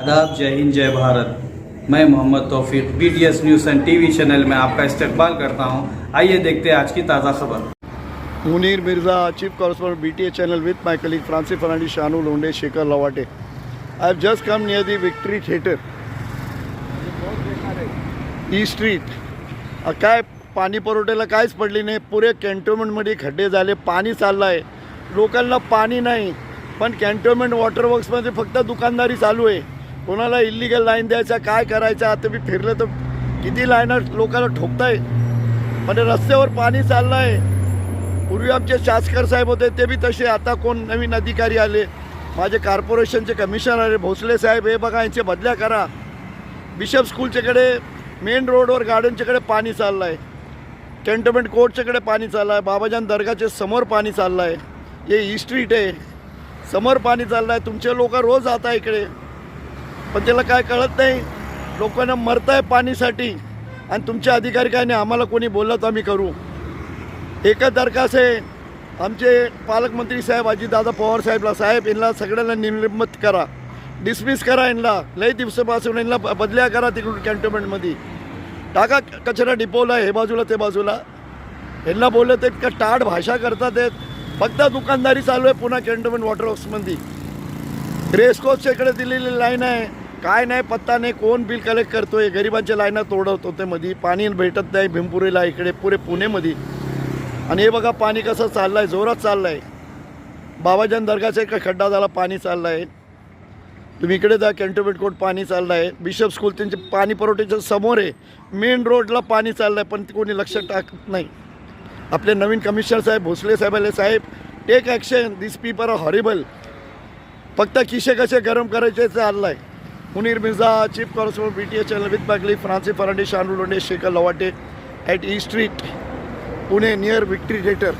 आदाब जय हिंद जय भारत। मैं Mohammad Taufiq B T S news and TV channel में आपका इस्तेमाल करता हूं। आइए देखते हैं आज की ताज़ा खबर। Munir Mirza chief correspondent BTA channel with my colleague Francis Fernandez, Shanu Londe Shekhar Lavate. I have just come near the victory theatre E street काय पाणी पुरवठ्याला काहीच पडली नाही पुरे कॅन्टोनमेंटमध्ये खड्डे झाले पाणी चाललं आहे लोकांना पाणी नाही पण कॅन्टोनमेंट वॉटर वर्क्समध्ये फक्त दुकानदारी चालू आहे। कोणाला इलिगल लाईन द्यायचा काय करायचं? आता मी फिरलं तर किती लाईन लोकांना ठोकताय? म्हणजे रस्त्यावर पाणी चाललं आहे पूर्वी आमचे शासकर साहेब होते ते बी तसे. आता कोण नवीन अधिकारी आले? माझे कॉर्पोरेशनचे कमिशनर आले भोसले साहेब हे बघा यांचे बदल्या करा. बिशप स्कूलच्याकडे मेन रोडवर गार्डनच्याकडे पाणी चाललं आहे कॅन्टोमेंट कोर्टच्याकडे पाणी चाललं आहे बाबाजान दर्गाचे समोर पाणी चाललं आहे हे e ई स्ट्रीट आहे. समोर पाणी चाललं आहे तुमचे लोक रोज जात आहे इकडे. पण त्याला काय कळत नाही. लोकांना मरत आहे पाणीसाठी. आणि तुमचे अधिकारी काय नाही आम्हाला कोणी बोललं तर आम्ही करू. एकच दरखास्त आहे आमचे पालकमंत्री साहेब अजितदादा पवार साहेबला साहेब यांना सगळ्यांना निर्मत करा. डिसमिस करा यांना. लई दिवसापासून यांना बदल्या करा तिकडून कॅन्टोनमेंटमध्ये टाका कचरा डिपोला हे बाजूला ते बाजूला. यांना बोललं ते का टाट भाषा करतात आहेत. फक्त दुकानदारी चालू आहे पुन्हा कॅन्टोनमेंट वॉटर हाऊसमध्ये रेसकोर्सच्या इकडे दिलेली लाईन आहे. काय नाही पत्ता नाही कोण बिल कलेक्ट करतोय? गरिबांच्या लाईना तोडवतो ते मध्ये पाणी भेटत नाही भिंपुरीला इकडे पुरे पुणेमध्ये आणि हे बघा पाणी कसं चाललं आहे जोरात चाललं आहे बाबाजान दर्गाचा एक खड्डा झाला पाणी चाललं आहे तुम्ही इकडे जा कॅन्टोमेंट कोर्ट पाणी चाललं आहे बिशप स्कूल त्यांचे पाणी पुरवठ्याच्या समोर आहे. मेन रोडला पाणी चाललं आहे पण ते कोणी लक्ष टाकत नाही. आपले नवीन कमिशनर साहेब भोसले साहेब आले. साहेब टेक ॲक्शन दिस पीपर आर हॉरिबल फक्त किशे कसे गरम करायचे चाललं आहे Munir Mirza chief constable B T H channel Bagli Francis Fernandez Shanu Londe Shekhar Lavate at E street Pune near victory theatre.